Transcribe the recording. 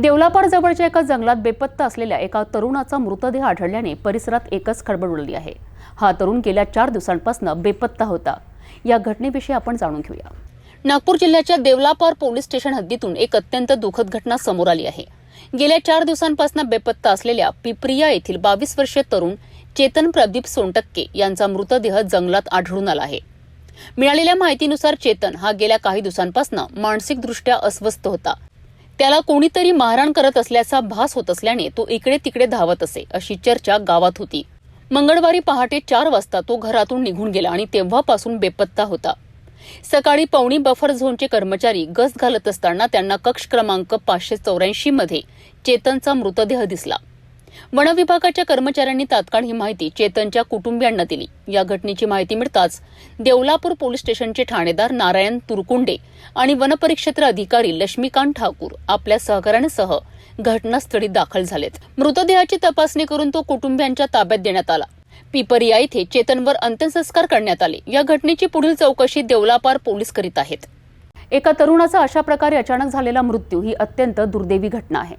देवलापार जवळच्या एका जंगलात बेपत्ता असलेल्या एका तरुणाचा मृतदेह आढळल्याने परिसरात एकच खळबळ उडली आहे. हा तरुण गेल्या चार दिवसांपासून बेपत्ता होता. या घटनेविषयी आपण जाणून घेऊया. नागपूर जिल्ह्याच्या देवलापार पोलीस स्टेशन हद्दीतून एक अत्यंत दुःखद घटना समोर आली आहे. गेल्या चार दिवसांपासून बेपत्ता असलेल्या पिपरिया येथील बावीस वर्षीय तरुण चेतन प्रदीप सोनटक्के यांचा मृतदेह जंगलात आढळून आला आहे. मिळालेल्या माहितीनुसार चेतन हा गेल्या काही दिवसांपासून मानसिकदृष्ट्या अस्वस्थ होता. त्याला कोणीतरी मारहाण करत असल्याचा भास होत असल्याने तो इकडे तिकडे धावत असे अशी चर्चा गावात होती. मंगळवारी पहाटे चार वाजता तो घरातून निघून गेला आणि तेव्हापासून बेपत्ता होता. सकाळी पवणी बफर झोनचे कर्मचारी गस्त घालत असताना त्यांना कक्ष क्रमांक पाचशे चौऱ्याऐंशी मध्ये चेतनचा मृतदेह दिसला. वन विभागाच्या कर्मचाऱ्यांनी तात्काळ ही माहिती चेतनच्या कुटुंबियांना दिली. या घटनेची माहिती मिळताच देवलापूर पोलीस स्टेशनचे ठाणेदार नारायण तुरकुंडे आणि वनपरिक्षेत्र अधिकारी लक्ष्मीकांत ठाकूर आपल्या सहकाऱ्यांसह घटनास्थळी दाखल झालेत. मृतदेहाची तपासणी करून तो कुटुंबियांच्या ताब्यात देण्यात आला. पिपरिया येथे चेतनवर अंत्यसंस्कार करण्यात आले. या घटनेची पुढील चौकशी देवलापार पोलीस करीत आहेत. एका तरुणाचा अशा प्रकारे अचानक झालेला मृत्यू ही अत्यंत दुर्दैवी घटना आहे.